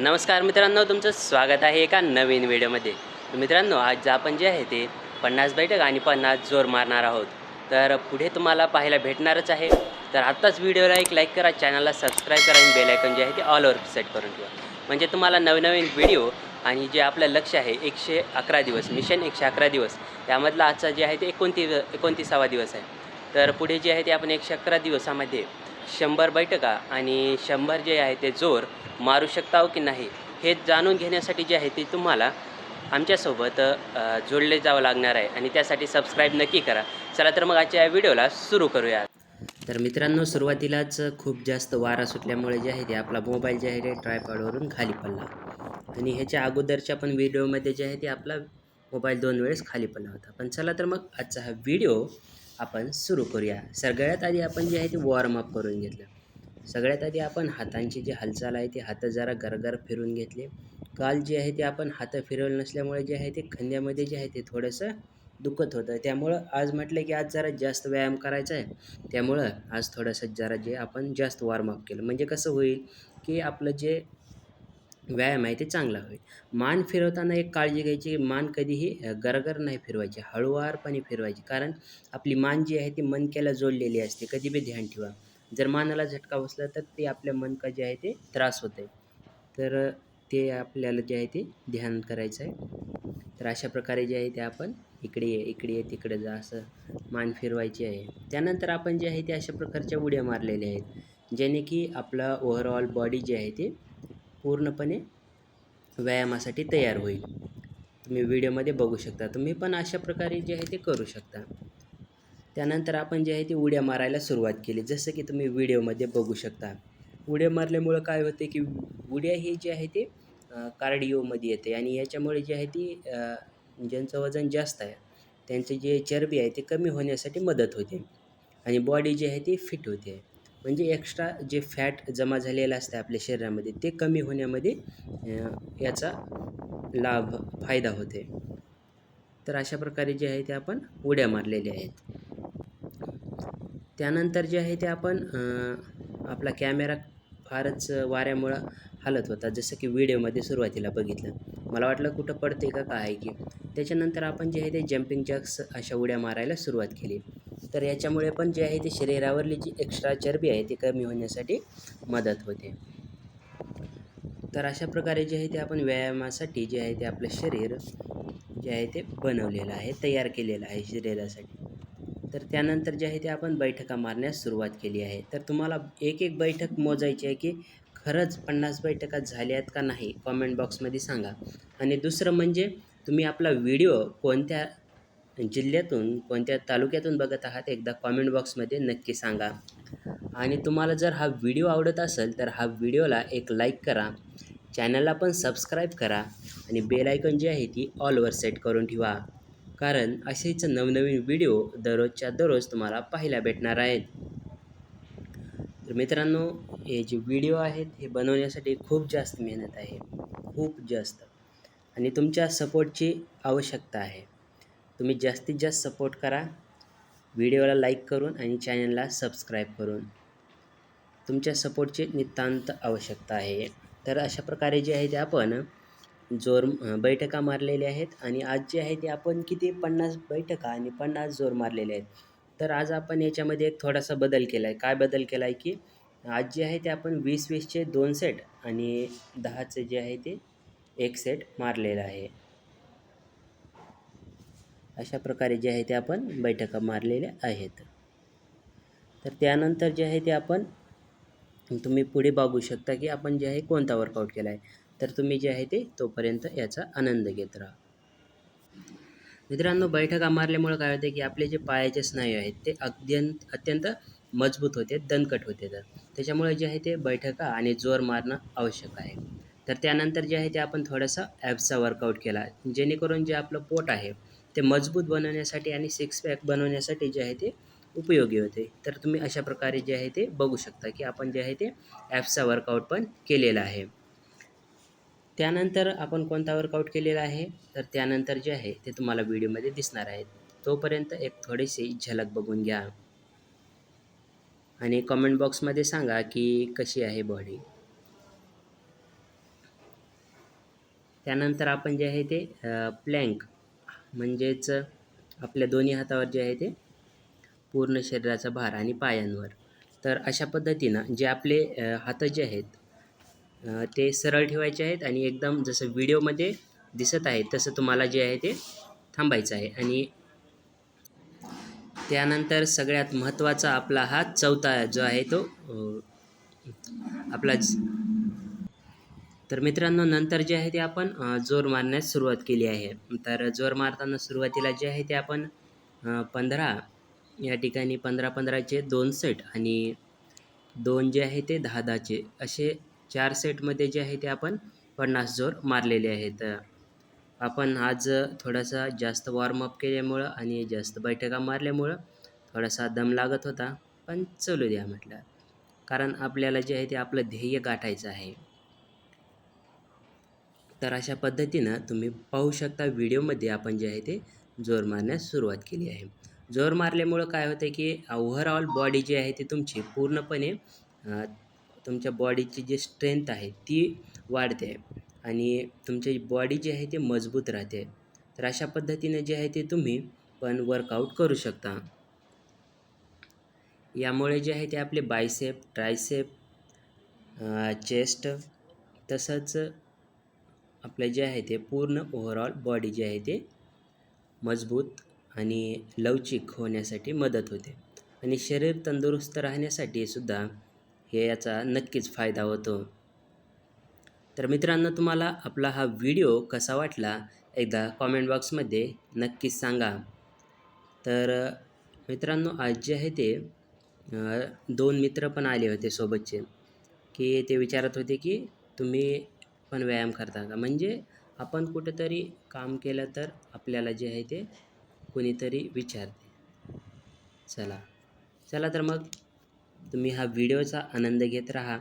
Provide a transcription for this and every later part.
नमस्कार मित्रांनो तुमचं स्वागत आहे एका नवीन व्हिडिओमध्ये. मित्रांनो आज आपण जे आहे ते पन्नास बैठक आणि पन्नास जोर मारणार आहोत. तर पुढे तुम्हाला पाहायला भेटणारच आहे. तर आत्ताच व्हिडिओला एक लाईक करा चॅनलला सबस्क्राईब करा आणि बेलायकन जे आहे ते ऑलवर सेट करून ठेवा. म्हणजे तुम्हाला नवनवीन व्हिडिओ आणि जे आपलं लक्ष आहे एकशे अकरा दिवस मिशन एकशे अकरा दिवस त्यामधला आजचा जे आहे ते एकोणतीस एकोणतीसावा दिवस आहे. तर पुढे जे आहे ते आपण एकशे अकरा दिवसामध्ये शंभर बैठका आणि शंभर जे आहे ते जोर मारू शकता हो की नाही हे जाणून घेण्यासाठी जे आहे ते तुम्हाला आमच्यासोबत जोडले जावं लागणार आहे आणि त्यासाठी सबस्क्राईब नक्की करा. चला तर मग आजच्या या व्हिडिओला सुरू करूया. तर मित्रांनो सुरुवातीलाच खूप जास्त वारा सुटल्यामुळे जे आहे ते आपला मोबाईल जे आहे ते ट्रायपॉडवरून खाली पडला. आणि ह्याच्या अगोदरच्या पण व्हिडिओमध्ये जे आहे ते आपला मोबाईल दोन वेळेस खाली पडला होता. पण चला तर मग आजचा हा व्हिडिओ आपण सुरू करूया. सगळ्यात आधी आपण जे आहे ते वॉर्मअप करून घेतलं. सगळ्यात आधी आपण हातांची जी हालचाल आहे ती हात जरा गरगर फिरून घेतले. काल जे आहे ते आपण हात फिरवलं नसल्यामुळे जे आहे ते खांद्यामध्ये जे आहे ते थोडंसं दुखत होतं. त्यामुळं आज म्हटलं की आज जरा जास्त व्यायाम करायचा आहे. त्यामुळं आज थोडंसं जरा जे आपण जास्त वॉर्मअप केलं. म्हणजे कसं होईल की आपलं जे व्यायाम आहे ते चांगला होईल. मान फिरवताना एक काळजी घ्यायची मान कधीही गरगर नाही फिरवायची हळुवारपणे फिरवायची. कारण आपली मान जी आहे ती मनक्याला जोडलेली असते कधी बी ध्यान ठेवा. जर मानाला झटका बसला तर ते आपल्या मनका जे आहे ते त्रास होते तर ते आपल्याला जे आहे ते ध्यान करायचं आहे. तर अशा प्रकारे जे आहे ते आपण इकडे ये इकडे ये तिकडे जा असं मान फिरवायची आहे. त्यानंतर आपण जे आहे ते अशा प्रकारच्या उड्या मारलेल्या आहेत. ज्याने की आपला ओव्हरऑल बॉडी जी आहे ते पूर्णपणे व्यायामासाठी तयार होईल. तुम्ही व्हिडिओमध्ये बघू शकता. तुम्ही पण अशा प्रकारे जे आहे ते करू शकता. त्यानंतर आपण जे आहे ते उड्या मारायला सुरुवात केली. जसं की तुम्ही व्हिडिओमध्ये बघू शकता. उड्या मारल्यामुळं काय होते की उड्या ही जी आहे ते कार्डिओमध्ये येते आणि याच्यामुळे जे आहे ती ज्यांचं वजन जास्त आहे त्यांची जे चरबी आहे ते कमी होण्यासाठी मदत होते आणि बॉडी जी आहे ती फिट होते. म्हणजे एक्स्ट्रा जे फॅट जमा झालेलं असतं आपल्या शरीरामध्ये ते कमी होण्यामध्ये याचा लाभ फायदा होते. तर अशा प्रकारे जे आहे ते आपण उड्या मारलेल्या आहेत. त्यानंतर जे आहे ते आपण आपला कॅमेरा फारच वाऱ्यामुळं हलत होता जसं की व्हिडिओमध्ये सुरुवातीला बघितलं. मला वाटलं कुठं पडते का काय की. त्याच्यानंतर आपण जे आहे ते जम्पिंग जॅक्स अशा उड्या मारायला सुरुवात केली. तर याच्यामुळे पण जे आहे ते शरीरावरली जी एक्स्ट्रा चरबी आहे ती कमी होण्यासाठी मदत होते. तर अशा प्रकारे जे आहे ते आपण व्यायामासाठी जे आहे ते आपलं शरीर जे आहे ते बनवलेलं आहे तयार केलेलं आहे शरीरासाठी. तर त्यानंतर जे आहे ते आपण बैठका मारण्यास सुरुवात केली आहे. तर तुम्हाला एक एक बैठक मोजायची आहे की खरंच पन्नास बैठका झाल्यात का नाही? कॉमेंट बॉक्समध्ये सांगा. आणि दुसरं म्हणजे तुम्ही आपला व्हिडिओ कोणत्या जिल्ह्यातून कोणत्या तालुक्यातून बघत आहात एकदा कॉमेंट बॉक्समध्ये नक्की सांगा. आणि तुम्हाला जर हा व्हिडिओ आवडत असेल तर हा व्हिडिओला एक लाईक करा. चॅनलला पण सबस्क्राईब करा. आणि बेल आयकॉन जी आहे ती ऑलवर सेट करून ठेवा. कारण असेच नवनवीन व्हिडिओ दररोजच्या दररोज तुम्हाला पाहायला भेटणार आहेत. तर मित्रांनो हे जे व्हिडिओ आहेत हे बनवण्यासाठी खूप जास्त मेहनत आहे. खूप जास्त. आणि तुमच्या सपोर्टची आवश्यकता आहे. तुम्ही जास्तीत जास्त सपोर्ट करा. व्हिडिओला लाईक करून आणि चॅनलला सबस्क्राईब करून. तुमच्या सपोर्टची नितांत आवश्यकता आहे. तर अशा प्रकारे जे आहे ते आपण जोर बैठका मारलेल्या आहेत आणि आज जे आहे ते आपण किती? पन्नास बैठका आणि पन्नास जोर मारलेले आहेत. तर आज आपण याच्यामध्ये एक थोडासा बदल केला आहे काय बदल केला आहे की आज जे आहे ते आपण वीस वीसचे दोन सेट आणि दहाचे जे आहे ते एक सेट मारलेलं आहे. अशा प्रकारे जे आहे ते आपण बैठका मारलेल्या आहेत. तर त्यानंतर जे आहे ते आपण तुम्ही पुढे बघू शकता की आपण जे आहे कोणता वर्कआउट केला आहे. तर तुम्ही जे आहे ते तोपर्यंत याचा आनंद घेत राहा. मित्रांनो बैठका मारल्यामुळे काय होते की आपले जे पायाचे स्नायू आहेत ते अत्यंत अत्यंत मजबूत होते दणकट होते. तर त्याच्यामुळे जे आहे ते बैठका आणि जोर मारणं आवश्यक आहे. तर त्यानंतर जे आहे ते आपण थोडासा ॲप्सचा वर्कआउट केला जेणेकरून जे आपलं पोट आहे ते मजबूत बनवण्यासाठी आणि सिक्स पॅक बनवण्यासाठी जे आहे ते उपयोगी होते. तर तुम्ही अशा प्रकारे जे आहे ते बघू शकता की आपण जे आहे ते ॲप्सचा वर्कआउट पण केलेला आहे. त्यानंतर आपण कोणता वर्कआउट केलेला आहे? तर त्यानंतर जे आहे ते तुम्हाला व्हिडिओमध्ये दिसणार आहे. तोपर्यंत एक थोडीशी झलक बघून घ्या. आणि कमेंट बॉक्समध्ये सांगा की कशी आहे बॉडी त्यानंतर आपण जे आहे ते प्लँक म्हणजेच आपल्या दोन्ही हातावर जे आहे ते पूर्ण शरीराचा भार आणि पायांवर. तर अशा पद्धतीनं जे आपले हात जे आहेत ते सरळ ठेवायचे आहेत आणि एकदम जसं व्हिडिओमध्ये दिसत आहे तसं तुम्हाला जे आहे ते थांबायचं आहे. आणि त्यानंतर सगळ्यात महत्त्वाचा आपला हा चौथा जो आहे तो आपला तर मित्रांनो नंतर जे आहे ते आपण जोर मारण्यास सुरुवात केली आहे. तर जोर मारताना सुरुवातीला जे आहे ते आपण पंधरा या ठिकाणी पंधरा पंधराचे दोन सेट आणि दोन जे आहे ते दहा दहाचे असे चार सेटमध्ये जे आहे ते आपण पन्नास जोर मारलेले आहेत. आपण आज थोडासा जास्त वॉर्मअप केल्यामुळं आणि जास्त बैठका मारल्यामुळं थोडासा दम लागत होता पण चलू द्या म्हटलं. कारण आपल्याला जे आहे ते आपलं ध्येय गाठायचं आहे. तर अशा पद्धतीनं तुम्ही पाहू शकता व्हिडिओमध्ये आपण जे आहे ते जोर मारण्यास सुरुवात केली आहे. जोर मारल्यामुळं काय होतं की ओव्हरऑल बॉडी जी आहे ती तुमची पूर्णपणे तुमच्या बॉडीची जी स्ट्रेंथ आहे ती वाढते आणि तुमची बॉडी जी आहे ती मजबूत राहते. तर अशा पद्धतीने जे आहे ते तुम्ही पण वर्कआउट करू शकता. यामुळे जे आहे ते आपले बायसेप ट्रायसेप चेस्ट तसंच आपलं जे आहे ते पूर्ण ओव्हरऑल बॉडी जे आहे ते मजबूत आणि लवचिक होण्यासाठी मदत होते. आणि शरीर तंदुरुस्त राहण्यासाठी सुद्धा हे याचा नक्कीच फायदा होतो. तर मित्रांनो तुम्हाला आपला हा व्हिडिओ कसा वाटला एकदा कॉमेंट बॉक्समध्ये नक्कीच सांगा. तर मित्रांनो आज जे आहे ते दोन मित्र पण आले होते सोबतचे की ते विचारत होते की तुम्ही पण व्यायाम करता म्हणजे आपण कुठंतरी काम केलं तर आपल्याला जे आहे ते कोणीतरी विचारते. चला. चला तर मग तुम्ही हा व्हिडिओचा आनंद घेत राहा.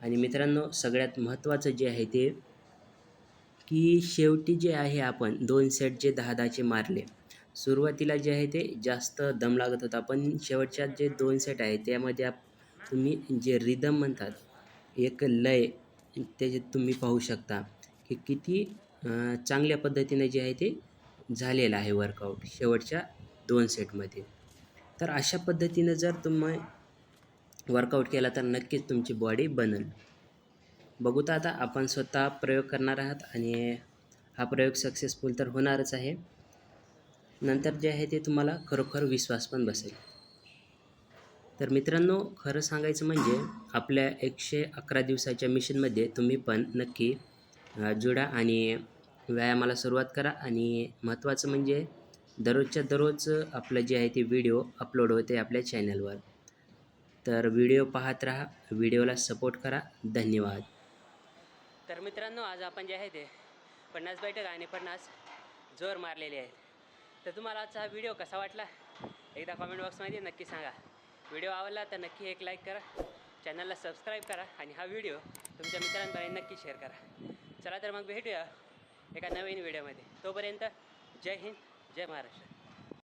आणि मित्रांनो सगळ्यात महत्त्वाचं जे आहे ते की शेवटी जे आहे आपण दोन सेट जे दहा दहाचे मारले. सुरुवातीला जे आहे ते जास्त दम लागत होता पण शेवटच्या जे दोन सेट आहे त्यामध्ये आप तुम्ही जे रिदम म्हणतात एक लय त्याचे तुम्ही पाहू शकता की किती चांगल्या पद्धतीने जे आहे ते झालेलं आहे वर्कआउट शेवटच्या दोन सेटमध्ये तर अशा पद्धतीनं जर तुम्ही वर्कआउट केला तर नक्कीच तुमची बॉडी बनल. बघू तर आता आपण स्वतः प्रयोग करणार आहात आणि हा प्रयोग सक्सेसफुल तर होणारच आहे. नंतर जे आहे ते तुम्हाला खरोखर विश्वास पण बसेल. तर मित्रांनो खरं सांगायचं म्हणजे आपल्या एकशे अकरा दिवसाच्या मिशनमध्ये तुम्ही पण नक्की जुडा आणि व्यायामाला सुरुवात करा. आणि महत्त्वाचं म्हणजे दररोजच्या दररोज आपलं जे आहे ते व्हिडिओ अपलोड होते आपल्या चॅनलवर तर व्हिडिओ पाहत राहा व्हिडिओला सपोर्ट करा. धन्यवाद. तर मित्रांनो आज आपण जे आहे ते पन्नास बैठक आणि पन्नास जोर मारलेले आहेत. तर तुम्हाला आजचा हा व्हिडिओ कसा वाटला? एकदा कॉमेंट बॉक्समध्ये नक्की सांगा. व्हिडिओ आवडला तर नक्की एक लाईक करा. चॅनलला सबस्क्राईब करा आणि हा व्हिडिओ तुमच्या मित्रांपर्यंत नक्की शेअर करा. चला तर मग भेटूया एका नवीन व्हिडिओमध्ये तोपर्यंत जय हिंद जय महाराष्ट्र.